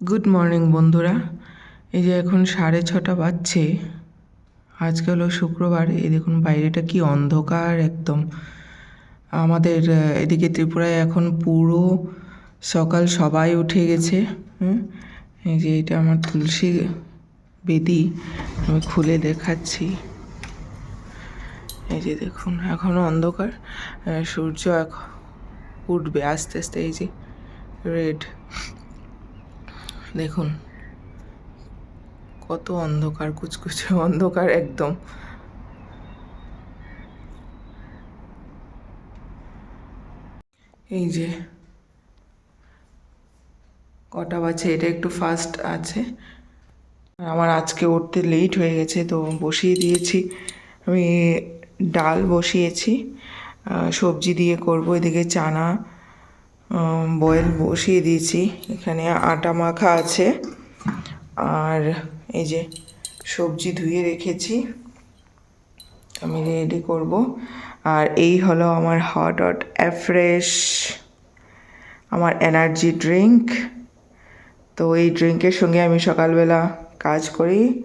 Good morning বন্ধুরা। এই যে এখন সাড়ে ছটা বাজছে। আজকে হলো শুক্রবার। এই দেখুন, বাইরেটা কি অন্ধকার একদম। আমাদের এদিকে ত্রিপুরায় এখন পুরো সকাল সবাই উঠে গেছে, হুম? এই যে এটা আমার তুলসী বেদি, আমি খুলে দেখাচ্ছি। এই যে দেখুন এখনও অন্ধকার। সূর্য এখন উঠবে আস্তে আস্তে, এই যে রেড দেখুন, কত অন্ধকার, কুচকুচে অন্ধকার একদম। এই যে, কটা বাজে, এটা একটু ফাস্ট আছে। আর আমার আজকে উঠতে লেট হয়ে গেছে, তো বসিয়ে দিয়েছি। আমি ডাল বসিয়েছি সবজি দিয়ে করব, এদিকে চানা বয়েল বসিয়ে দিয়েছি। এখানে আটা মাখা আছে। আর এই যে সবজি ধুয়ে রেখেছি। আমি রেডি করব। আর এই হলো আমার হট হট অ্যাফ্রেশ আমার এনার্জি ড্রিঙ্ক তো এই ড্রিঙ্কের সঙ্গে আমি সকালবেলা কাজ করি।